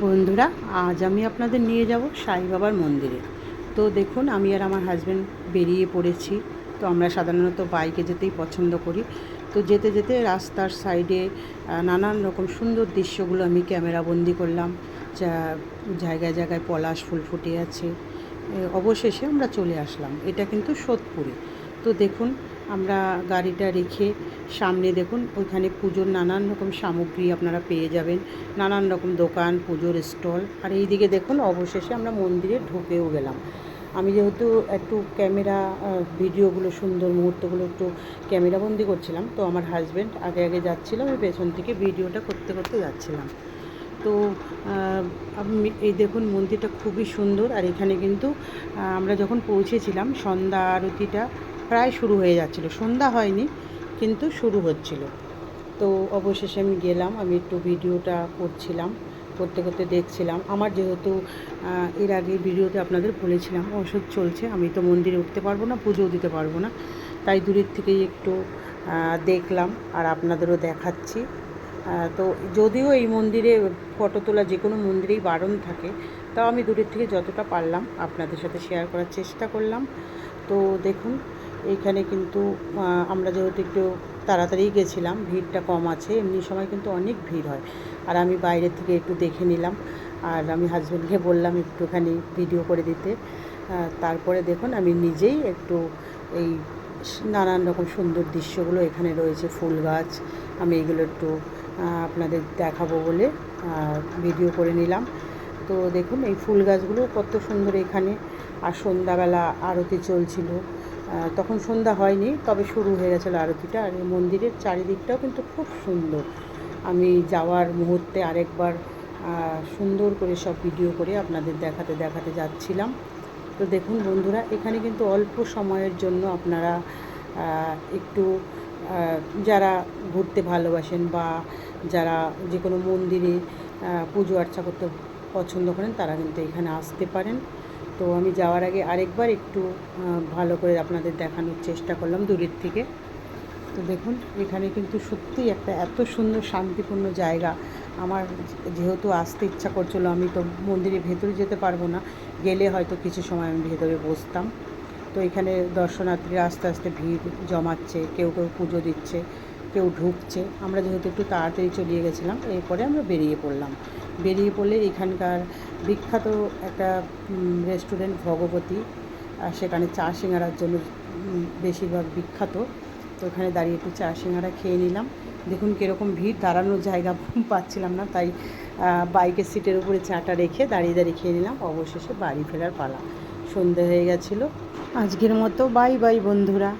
বন্ধুরা, আজ আমি আপনাদের নিয়ে যাব সাই বাবার মন্দিরে। তো দেখুন, আমি আর আমার হাজব্যান্ড বেরিয়ে পড়েছি। তো আমরা সাধারণত বাইকে যেতেই পছন্দ করি। তো যেতে যেতে রাস্তার সাইডে নানান রকম সুন্দর দৃশ্যগুলো আমি ক্যামেরা বন্দি করলাম। যা, জায়গায় জায়গায় পলাশ ফুল ফুটে আছে। অবশেষে আমরা চলে আসলাম। এটা কিন্তু সোদপুরে। তো দেখুন আমরা গাড়িটা রেখে সামনে দেখুন, ওইখানে পুজোর নানান রকম সামগ্রী আপনারা পেয়ে যাবেন। নানান রকম দোকান, পুজোর স্টল। আর এই দিকে দেখুন, অবশেষে আমরা মন্দিরে ঢুকেও গেলাম। আমি যেহেতু একটু ক্যামেরা ভিডিওগুলো সুন্দর মুহূর্তগুলো একটু ক্যামেরাবন্দি করছিলাম, তো আমার হাজব্যান্ড আগে আগে যাচ্ছিল, আমি পেছন থেকে ভিডিওটা করতে করতে যাচ্ছিলাম। তো এই দেখুন মন্দিরটা খুবই সুন্দর, আর এখানে কিন্তু আমরা যখন পৌঁছেছিলাম, সন্ধ্যা আরতিটা প্রায় শুরু হয়ে যাচ্ছিল। সন্ধ্যা হয়নি, কিন্তু শুরু হচ্ছিল। তো অবশেষে আমি গেলাম, আমি একটু ভিডিওটা করছিলাম, করতে করতে দেখছিলাম। আমার যেহেতু এর আগে ভিডিওতে আপনাদের বলেছিলাম ওষুধ চলছে, আমি তো মন্দিরে উঠতে পারব না, পুজোও দিতে পারব না। তাই দূরের থেকেই একটু দেখলাম আর আপনাদেরও দেখাচ্ছি। তো যদিও এই মন্দিরে ফটো তোলা যে কোনো মন্দিরেই বারণ থাকে, তাও আমি দূরের থেকে যতটা পারলাম আপনাদের সাথে শেয়ার করার চেষ্টা করলাম। তো দেখুন এইখানে কিন্তু আমরা যেহেতু একটু তাড়াতাড়ি গেছিলাম, ভিড়টা কম আছে, এমনি সময় কিন্তু অনেক ভিড় হয়। আর আমি বাইরে থেকে একটু দেখে নিলাম, আর আমি হাজব্যান্ডকে বললাম একটুখানি ভিডিও করে দিতে। তারপরে দেখুন, আমি নিজেই একটু এই নানান রকম সুন্দর দৃশ্যগুলো এখানে রয়েছে, ফুল গাছ, আমি এগুলো একটু আপনাদের দেখাবো বলে ভিডিও করে নিলাম। তো দেখুন, এই ফুল গাছগুলো কত সুন্দর এখানে, আর সন্ধ্যাবেলা আরতি চলছিল। তখন সন্ধ্যা হয়নি, তবে শুরু হয়ে গেছিল আরতিটা। আর এই মন্দিরের চারিদিকটাও কিন্তু খুব সুন্দর। আমি যাওয়ার মুহূর্তে আরেকবার সুন্দর করে সব ভিডিও করে আপনাদের দেখাতে দেখাতে যাচ্ছিলাম। তো দেখুন বন্ধুরা, এখানে কিন্তু অল্প সময়ের জন্য আপনারা একটু যারা ঘুরতে ভালোবাসেন বা যারা যে কোনো মন্দিরে পুজো আর্চা করতে পছন্দ করেন, তারা কিন্তু এখানে আসতে পারেন। তো আমি যাওয়ার আগে আরেকবার একটু ভালো করে আপনাদের দেখানোর চেষ্টা করলাম দূরের থেকে। তো দেখুন, এখানে কিন্তু সত্যিই একটা এত সুন্দর শান্তিপূর্ণ জায়গা। আমার যেহেতু আসতে ইচ্ছা করছিল, আমি তো মন্দিরের ভেতরে যেতে পারব না। গেলে হয়তো কিছু সময় আমি ভেতরে বসতাম। তো এখানে দর্শনার্থীরা আস্তে আস্তে ভিড় জমাচ্ছে, কেউ কেউ পুজো দিচ্ছে, কেউ ঢুকছে। আমরা যেহেতু একটু তাড়াতাড়ি চলিয়ে গেছিলাম, এরপরে আমরা বেরিয়ে পড়লাম। বেরিয়ে পড়লে এখানকার বিখ্যাত একটা রেস্টুরেন্ট ভগবতী, আর সেখানে চা সিঙ্গারার জন্য বেশিরভাগ বিখ্যাত। তো ওখানে দাঁড়িয়ে একটু চা সিঙ্গারা খেয়ে নিলাম। দেখুন কীরকম ভিড়, দাঁড়ানোর জায়গা পাচ্ছিলাম না, তাই বাইকের সিটের উপরে চাটা রেখে দাঁড়িয়ে দাঁড়িয়ে খেয়ে নিলাম। অবশেষে বাড়ি ফেরার পালা। সন্ধে হয়ে গেছিল। আজকের মতো বাই বাই বন্ধুরা।